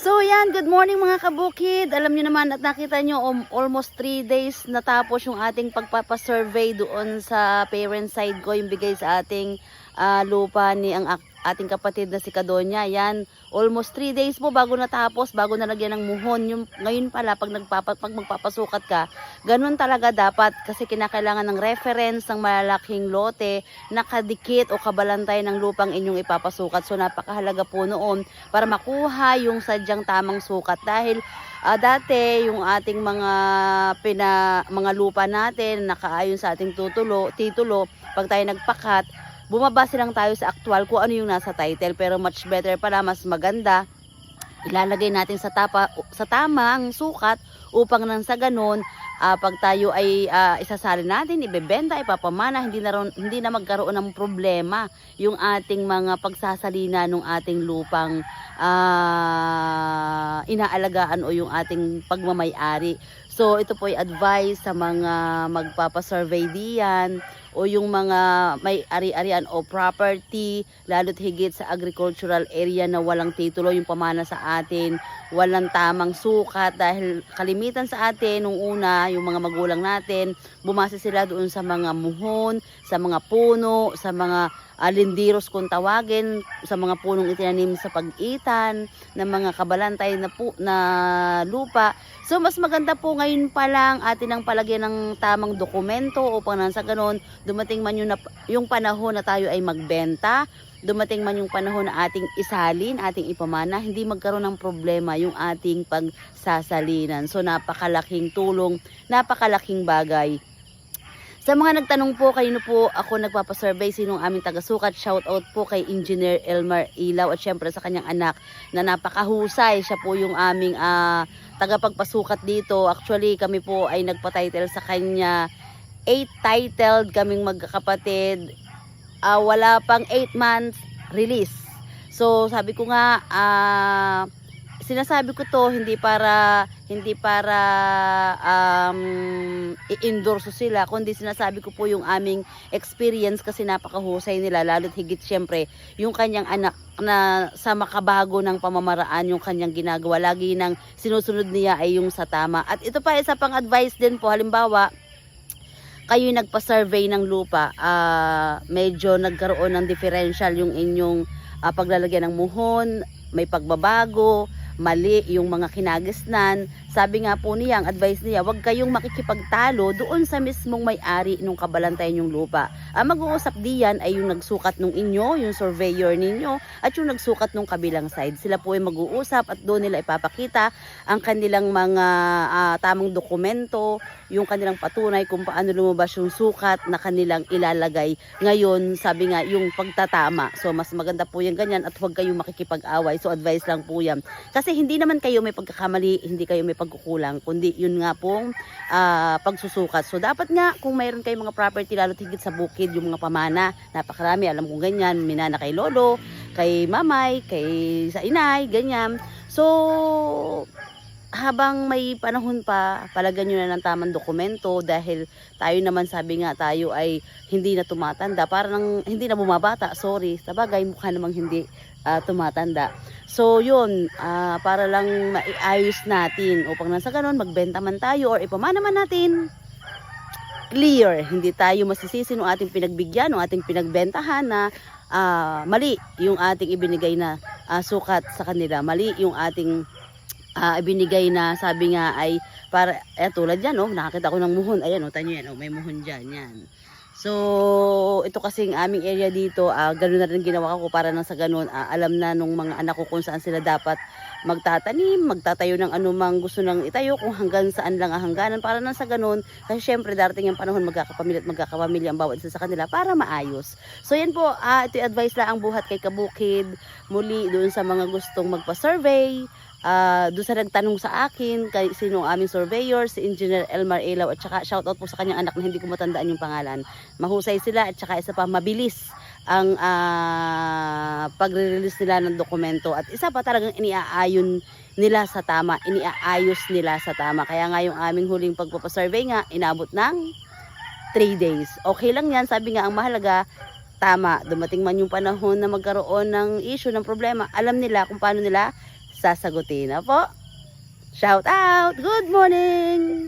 So yan, good morning mga kabukid. Alam niyo naman at nakita niyo um, almost 3 days natapos yung ating pagpapasurvey doon sa parent side ko, yung bigay sa ating ah, lupa ni ang ating kapatid na si Kadonya. Yan, almost 3 days po bago natapos, bago nalagyan ng muhon. Yung, ngayon pala, pag, nagpapa, pag magpapasukat ka, ganun talaga dapat kasi kinakailangan ng reference ng malalaking lote, nakadikit o kabalantay ng lupang inyong ipapasukat. So napakahalaga po noon para makuha yung sadyang tamang sukat dahil ah, dati yung ating mga pina mga lupa natin nakaayon sa ating tutulo titulo pag tayo nagpakat bumabase lang tayo sa actual kung ano yung nasa title pero much better pala mas maganda. Ilalagay natin sa tapa sa tamang sukat upang nang sa ganun ah, pag tayo ay ah, isasali natin ibebenta ipapamana hindi na hindi na magkaroon ng problema yung ating mga pagsasalina ng ating lupang ah, inaalagaan o yung ating pagmamayari. So ito po ay advice sa mga magpapasurvey diyan o yung mga may ari-arian o property, lalo't higit sa agricultural area na walang titulo, yung pamana sa atin, walang tamang sukat dahil kalimitan sa atin nung una, yung mga magulang natin, bumase sila doon sa mga muhon, sa mga puno, sa mga alindiros kung tawagin, sa mga punong itinanim sa pag-itan, ng mga kabalantay na, pu- na lupa. So mas maganda po ngayon pa lang atin ang palagyan ng tamang dokumento upang nang sa ganon dumating man yung, nap- yung panahon na tayo ay magbenta, dumating man yung panahon na ating isalin, ating ipamana, hindi magkaroon ng problema yung ating pagsasalinan. So napakalaking tulong, napakalaking bagay. Sa mga nagtanong po, kayo po ako nagpapasurvey sinong aming taga-sukat. Shout out po kay Engineer Elmar Ilaw at syempre sa kanyang anak na napakahusay. Siya po yung aming ah, tagapagpasukat dito. Actually, kami po ay nagpa-title sa kanya 8 titled kaming magkakapatid. Ah, wala pang 8 months release. So sabi ko nga ah, sinasabi ko to hindi para hindi para um, i-endorse sila kundi sinasabi ko po yung aming experience kasi napakahusay nila lalo't higit syempre yung kanyang anak na sa makabago ng pamamaraan yung kanyang ginagawa lagi nang sinusunod niya ay yung sa tama at ito pa isa pang advice din po halimbawa kayo nagpa-survey ng lupa, ah, medyo nagkaroon ng differential yung inyong ah, paglalagyan ng muhon, may pagbabago, mali yung mga kinagisnan. Sabi nga po niya, ang advice niya, huwag kayong makikipagtalo doon sa mismong may-ari nung kabalantay yung lupa. Ang mag-uusap diyan ay yung nagsukat nung inyo, yung surveyor ninyo, at yung nagsukat nung kabilang side. Sila po ay mag-uusap at doon nila ipapakita ang kanilang mga ah, tamang dokumento, yung kanilang patunay kung paano lumabas yung sukat na kanilang ilalagay. Ngayon, sabi nga, yung pagtatama. So, mas maganda po yung ganyan at huwag kayong makikipag-away. So, advice lang po yan. Kasi hindi naman kayo may pagkakamali, hindi kayo may pagkukulang, kundi yun nga pong ah, pagsusukat. So, dapat nga, kung mayroon kayong mga property, lalo higit sa bukid, yung mga pamana, napakarami, alam kong ganyan, minana kay lolo, kay mamay, kay sa inay, ganyan. So, habang may panahon pa, palagan nyo na ng tamang dokumento dahil tayo naman sabi nga tayo ay hindi na tumatanda. Parang hindi na bumabata, sorry. Sa bagay, mukha namang hindi ah, tumatanda. So yun, ah, para lang maiayos natin upang nasa ganun, magbenta man tayo or ipamana man natin, clear. Hindi tayo masisisi ng ating pinagbigyan, ng ating pinagbentahan na ah, mali yung ating ibinigay na ah, sukat sa kanila. Mali yung ating ah, ibinigay na sabi nga ay para eh, tulad yan oh nakakita ko ng muhon. Ayan oh tanyo yan oh may muhon dyan yan. So ito kasing aming area dito ah, ganun na rin ginawa ko para nang sa ganun ah, alam na nung mga anak ko kung saan sila dapat magtatanim, magtatayo ng anumang gusto nang itayo kung hanggang saan lang ang hangganan. Para nang sa ganun kasi syempre darating yung panahon magkakapamilya at magkakapamilya ang bawat isa sa kanila para maayos. So yan po, ah, ito advice lang ang buhat kay Kabukid. Muli doon sa mga gustong magpa-survey Ah, doon sa nagtanong sa akin kay sino ang aming surveyor, si Engineer Elmar Elaw at saka shoutout po sa kanyang anak na hindi ko matandaan yung pangalan. Mahusay sila at saka isa pa mabilis ang ah, pagre-release nila ng dokumento at isa pa talagang iniaayon nila sa tama, iniaayos nila sa tama. Kaya nga yung aming huling pagpapasurvey nga inabot ng 3 days. Okay lang yan, sabi nga ang mahalaga tama, dumating man yung panahon na magkaroon ng issue, ng problema, alam nila kung paano nila sasagutin. Po. Shout out! Good morning!